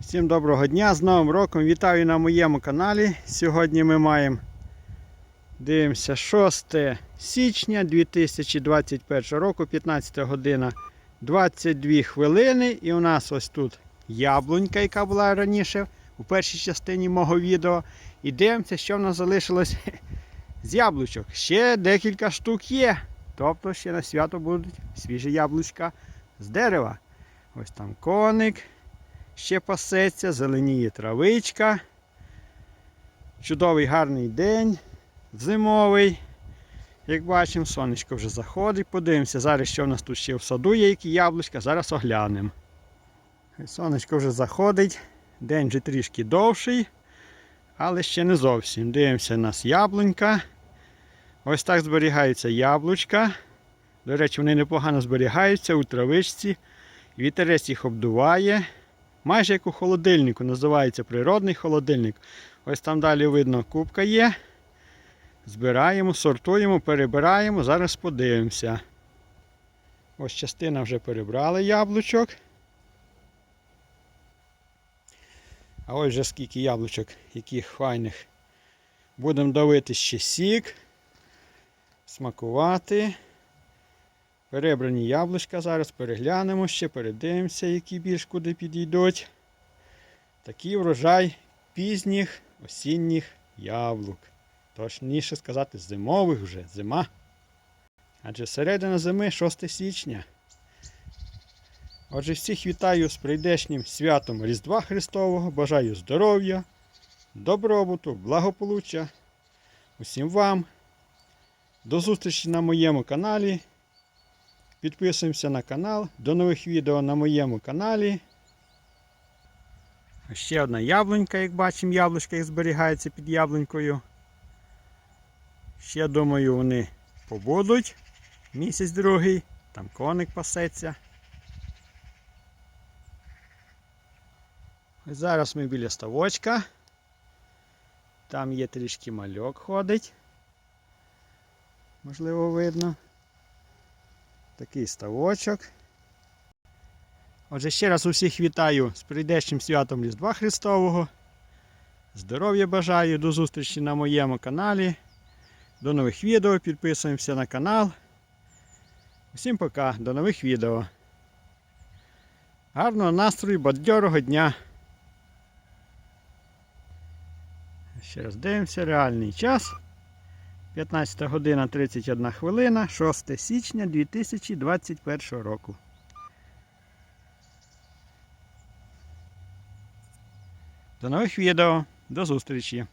Всім доброго дня, з Новим роком! Вітаю на моєму каналі. Сьогодні ми маємо дивимося 6 січня 2021 року, 15 година 22 хвилини. І у нас ось тут яблунька, яка була раніше у першій частині мого відео. І дивимося, що в нас залишилось з яблучок. Ще декілька штук є. Тобто ще на свято будуть свіжі яблучка з дерева. Ось там коник ще пасеться, зеленіє травичка. Чудовий гарний день, зимовий. Як бачимо, сонечко вже заходить. Подивимося, зараз що в нас тут ще в саду є, які яблучка, зараз оглянемо. Сонечко вже заходить, день вже трішки довший, але ще не зовсім. Дивимося, у нас яблунька. Ось так зберігаються яблучка. До речі, вони непогано зберігаються у травичці. Вітерець їх обдуває. Майже як у холодильнику, називається природний холодильник. Ось там далі видно кубка є. Збираємо, сортуємо, перебираємо. Зараз подивимося. Ось частина вже перебрали яблучок. А ось вже скільки яблучок, яких файних. Будемо давити ще сік, смакувати. Перебрані яблучка зараз переглянемо ще, передивимося, які більш куди підійдуть. Такий врожай пізніх осінніх яблук. Точніше сказати, зимових вже, зима. Адже середина зими 6 січня. Отже, всіх вітаю з прийдешнім святом Різдва Христового. Бажаю здоров'я, добробуту, благополуччя. Усім вам. До зустрічі на моєму каналі. Підписуємося на канал. До нових відео на моєму каналі. Ще одна яблунька, як бачимо, яблучка як зберігається під яблунькою. Ще думаю, вони побудуть. Місяць другий, там коник пасеться. Зараз ми біля ставочка. Там є трішки мальок ходить. Можливо, видно. Такий ставочок. Отже, ще раз усіх вітаю з прийдешнім святом Різдва Христового. Здоров'я бажаю, до зустрічі на моєму каналі. До нових відео, підписуємося на канал. Всім пока, до нових відео. Гарного настрою, бадьорого дня. Ще раз дивимося, реальний час. 15 година 31 хвилина, 6 січня 2021 року. До нових відео. До зустрічі!